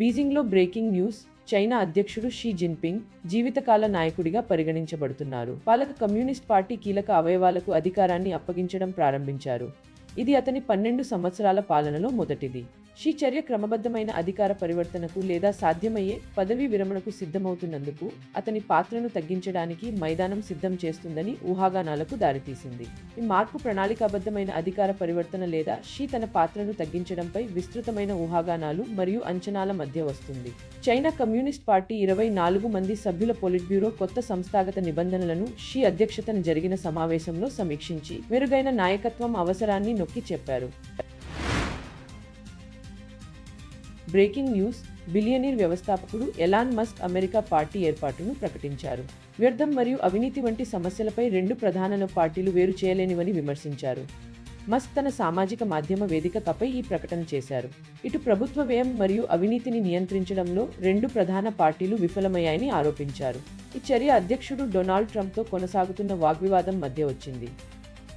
బీజింగ్లో breaking news China అధ్యక్షుడు Xi Jinping జీవితకాల నాయకుడిగా పరిగణించబడుతున్నారు. పాలక కమ్యూనిస్ట్ పార్టీ కీలక అవయవాలకు అధికారాన్ని అప్పగించడం ప్రారంభించారు. ఇది అతని పన్నెండు సంవత్సరాల పాలనలో మొదటిది. షీ చర్య క్రమబద్ధమైన అధికార పరివర్తనకు లేదా సాధ్యమయ్యే పదవీ విరమణకు సిద్ధమవుతున్నందుకు అతని పాత్రను తగ్గించడానికి మైదానం సిద్ధం చేస్తుందని ఊహాగానాలకు దారితీసింది. ఈ మార్పు ప్రణాళికాబద్ధమైన అధికార పరివర్తన లేదా షీ తన పాత్రను తగ్గించడంపై విస్తృతమైన ఊహాగానాలు మరియు అంచనాల మధ్య వస్తుంది. చైనా కమ్యూనిస్ట్ పార్టీ ఇరవై నాలుగు మంది సభ్యుల పొలిట్ బ్యూరో కొత్త సంస్థాగత నిబంధనలను షీ అధ్యక్షతన జరిగిన సమావేశంలో సమీక్షించి మెరుగైన నాయకత్వం అవసరాన్ని నొక్కి చెప్పారు. బ్రేకింగ్ న్యూస్ బిలియనీర్ వ్యవస్థాపకుడు ఎలాన్ మస్క్ అమెరికా పార్టీ ఏర్పాటును ప్రకటించారు. వ్యర్థం మరియు అవినీతి వంటి సమస్యలపై రెండు ప్రధాన పార్టీలు వేరు చేయలేనివని విమర్శించారు. మస్క్ తన సామాజిక మాధ్యమ వేదిక తపై ఈ ప్రకటన చేశారు. ఇటు ప్రభుత్వ వ్యయం మరియు అవినీతిని నియంత్రించడంలో రెండు ప్రధాన పార్టీలు విఫలమయ్యాయని ఆరోపించారు. ఈ చర్య అధ్యక్షుడు డొనాల్డ్ ట్రంప్తో కొనసాగుతున్న వాగ్వివాదం మధ్య వచ్చింది.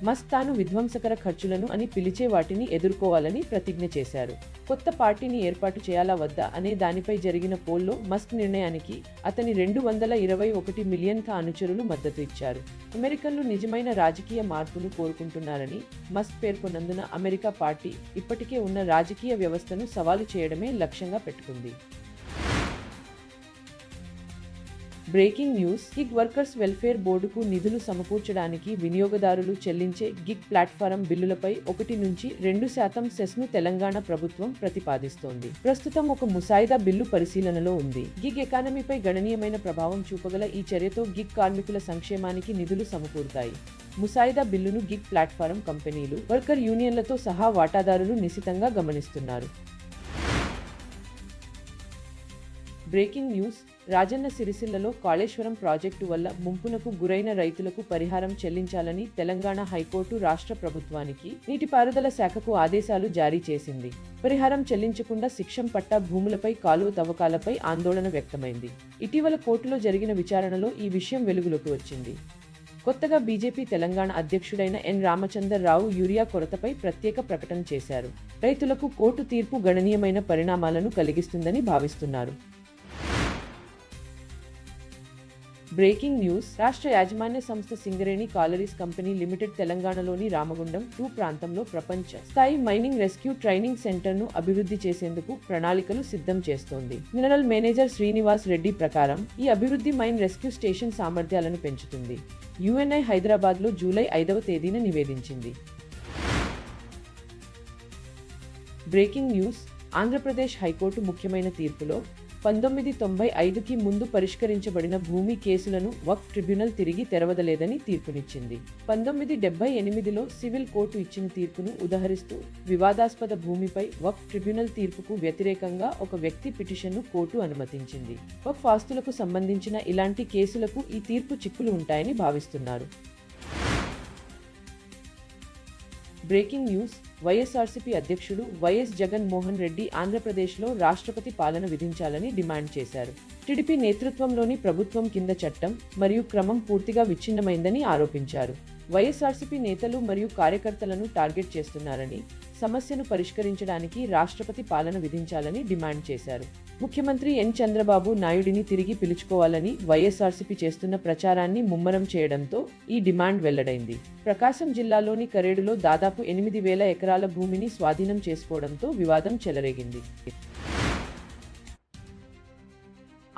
మస్తాను విధ్వంసకర ఖర్చులను అని పిలిచే వాటిని ఎదుర్కోవాలని ప్రతిజ్ఞ చేశారు. కొత్త పార్టీని ఏర్పాటు చేయాలా వద్దా అనే దానిపై జరిగిన పోల్లో మస్క్ నిర్ణయానికి అతని రెండు వందల ఇరవై ఒకటి మిలియన్ అనుచరులు మద్దతు ఇచ్చారు. అమెరికన్లు నిజమైన రాజకీయ మార్పులు కోరుకుంటున్నారని మస్క్ పేర్కొన్నందున అమెరికా పార్టీ ఇప్పటికే ఉన్న రాజకీయ వ్యవస్థను సవాలు చేయడమే లక్ష్యంగా పెట్టుకుంది. Breaking news gig workers welfare బోర్డుకు నిధులు సమకూర్చడానికి వినియోగదారులు చెల్లించే గిగ్ ప్లాట్ఫారం బిల్లులపై ఒకటి నుంచి రెండు శాతం సెస్ను తెలంగాణ ప్రభుత్వం ప్రతిపాదిస్తోంది. ప్రస్తుతం ఒక ముసాయిదా బిల్లు పరిశీలనలో ఉంది. గిగ్ ఎకానమీపై గణనీయమైన ప్రభావం చూపగల ఈ చర్యతో గిగ్ కార్మికుల సంక్షేమానికి నిధులు సమకూరుతాయి. ముసాయిదా బిల్లును గిగ్ ప్లాట్ఫారం కంపెనీలు వర్కర్ యూనియన్లతో సహా వాటాదారులు నిశితంగా గమనిస్తున్నారు. Breaking news. రాజన్న సిరిసిల్లలో కాళేశ్వరం ప్రాజెక్టు వల్ల ముంపునకు గురైన రైతులకు పరిహారం చెల్లించాలని తెలంగాణ హైకోర్టు రాష్ట్ర ప్రభుత్వానికి నీటిపారుదల శాఖకు ఆదేశాలు జారీ చేసింది. పరిహారం చెల్లించకుండా శిక్షం పట్టా భూములపై కాలువ తవ్వకాలపై ఆందోళన వ్యక్తమైంది. ఇటీవల కోర్టులో జరిగిన విచారణలో ఈ విషయం వెలుగులోకి వచ్చింది. కొత్తగా బీజేపీ తెలంగాణ అధ్యక్షుడైన ఎన్ రామచందర్రావు యూరియా కొరతపై ప్రత్యేక ప్రకటన చేశారు. రైతులకు కోర్టు తీర్పు గణనీయమైన పరిణామాలను కలిగిస్తుందని భావిస్తున్నారు. Breaking news. రాష్ట్ర యాజమాన్య సంస్థ సింగరేణి కాలరీస్ కంపెనీ లిమిటెడ్ తెలంగాణలోని రామగుండం టూ ప్రాంతంలో ప్రపంచ స్థాయి మైనింగ్ రెస్క్యూ ట్రైనింగ్ సెంటర్ను అభివృద్ధి చేసేందుకు ప్రణాళికలు సిద్ధం చేస్తోంది. మినరల్ మేనేజర్ శ్రీనివాస్ రెడ్డి ప్రకారం ఈ అభివృద్ధి మైన్ రెస్క్యూ స్టేషన్ సామర్థ్యాలను పెంచుతుంది. యుఎన్ఐ హైదరాబాద్లో జూలై ఐదవ తేదీన నివేదించింది. Breaking news. Andhra Pradesh high court ముఖ్యమైన తీర్పులో పంతొమ్మిది తొంభై ఐదుకి ముందు పరిష్కరించబడిన భూమి కేసులను వక్ఫ్ ట్రిబ్యునల్ తిరిగి తెరవదలేదని తీర్పునిచ్చింది. పంతొమ్మిది డెబ్బై ఎనిమిదిలో సివిల్ కోర్టు ఇచ్చిన తీర్పును ఉదహరిస్తూ వివాదాస్పద భూమిపై వక్ఫ్ ట్రిబ్యునల్ తీర్పుకు వ్యతిరేకంగా ఒక వ్యక్తి పిటిషన్ను కోర్టు అనుమతించింది. వక్ఫ్ ఆస్తులకు సంబంధించిన ఇలాంటి కేసులకు ఈ తీర్పు చిక్కులు ఉంటాయని భావిస్తున్నారు. బ్రేకింగ్ న్యూస్ వైఎస్ఆర్సీపీ అధ్యక్షుడు వైఎస్ జగన్మోహన్ రెడ్డి ఆంధ్రప్రదేశ్లో రాష్ట్రపతి పాలన విధించాలని డిమాండ్ చేశారు. టీడీపీ నేతృత్వంలోని ప్రభుత్వం కింద చట్టం మరియు క్రమం పూర్తిగా విచ్ఛిన్నమైందని ఆరోపించారు. వైఎస్ఆర్సీపీ నేతలు మరియు కార్యకర్తలను టార్గెట్ చేస్తున్నారని సమస్యను పరిష్కరించడానికి రాష్ట్రపతి పాలన విధించాలని డిమాండ్ చేశారు. ముఖ్యమంత్రి ఎన్ చంద్రబాబు నాయుడిని తిరిగి పిలుచుకోవాలని వైఎస్ఆర్సీపీ చేస్తున్న ప్రచారాన్ని ముమ్మరం చేయడంతో ఈ డిమాండ్ వెల్లడైంది. ప్రకాశం జిల్లాలోని కరేడులో దాదాపు ఎనిమిది వేల ఎకరాల భూమిని స్వాధీనం చేసుకోవడంతో వివాదం చెలరేగింది.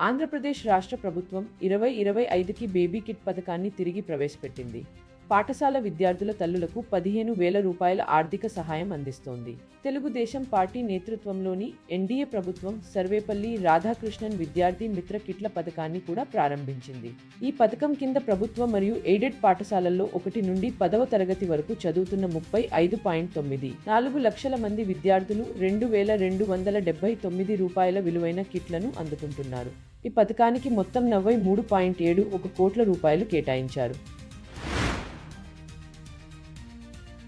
ఆంధ్రప్రదేశ్ రాష్ట్ర ప్రభుత్వం ఇరవై ఇరవై ఐదుకి బేబీ కిట్ పథకాన్ని తిరిగి ప్రవేశపెట్టింది. పాఠశాల విద్యార్థుల తల్లులకు పదిహేను వేల రూపాయల ఆర్థిక సహాయం అందిస్తోంది. తెలుగుదేశం పార్టీ నేతృత్వంలోని ఎన్డీఏ ప్రభుత్వం సర్వేపల్లి రాధాకృష్ణన్ విద్యార్థి మిత్ర కిట్ల పథకాన్ని కూడా ప్రారంభించింది. ఈ పథకం కింద ప్రభుత్వ మరియు ఎయిడెడ్ పాఠశాలల్లో ఒకటి నుండి పదవ తరగతి వరకు చదువుతున్న ముప్పై ఐదు పాయింట్ తొమ్మిది నాలుగు లక్షల మంది విద్యార్థులు రెండు వేల రెండు వందల డెబ్బై తొమ్మిది రూపాయల విలువైన కిట్లను అందుకుంటున్నారు. ఈ పథకానికి మొత్తం నలభై మూడు పాయింట్ ఏడు ఒక కోట్ల రూపాయలు కేటాయించారు.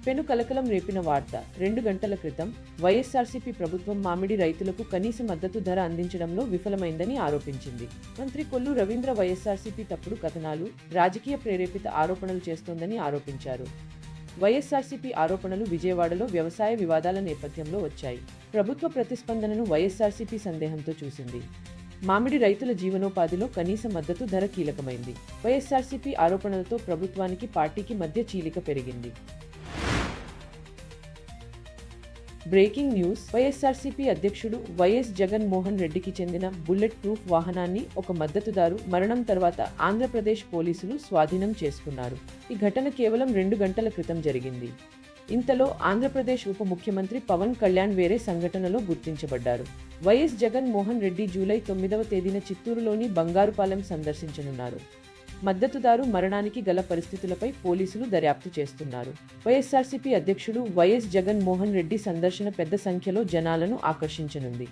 పెను కలకలం రేపిన వార్త. రెండు గంటల క్రితం వైఎస్ఆర్సీపీ ప్రభుత్వం మామిడి రైతులకు కనీస మద్దతు ధర అందించడంలో విఫలమైందని ఆరోపించింది. మంత్రి కొల్లు రవీంద్ర వైఎస్ఆర్సీపీ తప్పుడు కథనాలు రాజకీయ ప్రేరేపిత ఆరోపణలు చేస్తోందని ఆరోపించారు. వైఎస్ఆర్సీపీ ఆరోపణలు విజయవాడలో వ్యవసాయ వివాదాల నేపథ్యంలో వచ్చాయి. ప్రభుత్వ ప్రతిస్పందనను వైఎస్ఆర్సీపీ సందేహంతో చూసింది. మామిడి రైతుల జీవనోపాధిలో కనీస మద్దతు ధర కీలకమైంది. వైఎస్ఆర్సీపీ ఆరోపణలతో ప్రభుత్వానికి పార్టీకి మధ్య చీలిక పెరిగింది. Breaking news. వైఎస్ఆర్సీపీ అధ్యక్షుడు వైఎస్ జగన్మోహన్ రెడ్డికి చెందిన బుల్లెట్ ప్రూఫ్ వాహనాన్ని ఒక మద్దతుదారు మరణం తర్వాత ఆంధ్రప్రదేశ్ పోలీసులు స్వాధీనం చేసుకున్నారు. ఈ ఘటన కేవలం రెండు గంటల క్రితం జరిగింది. ఇంతలో ఆంధ్రప్రదేశ్ ఉప ముఖ్యమంత్రి పవన్ కళ్యాణ్ వేరే సంఘటనలో గుర్తించబడ్డారు. వైఎస్ జగన్ మోహన్ రెడ్డి జూలై తొమ్మిదవ తేదీన చిత్తూరులోని బంగారుపాలెం సందర్శించనున్నారు. మద్దతుదారు మరణానికి గల పరిస్థితులపై పోలీసులు దర్యాప్తు చేస్తున్నారు. వైఎస్ఆర్సీపీ అధ్యక్షుడు వైఎస్ జగన్ మోహన్ రెడ్డి సందర్శన పెద్ద సంఖ్యలో జనాలను ఆకర్షించనుంది.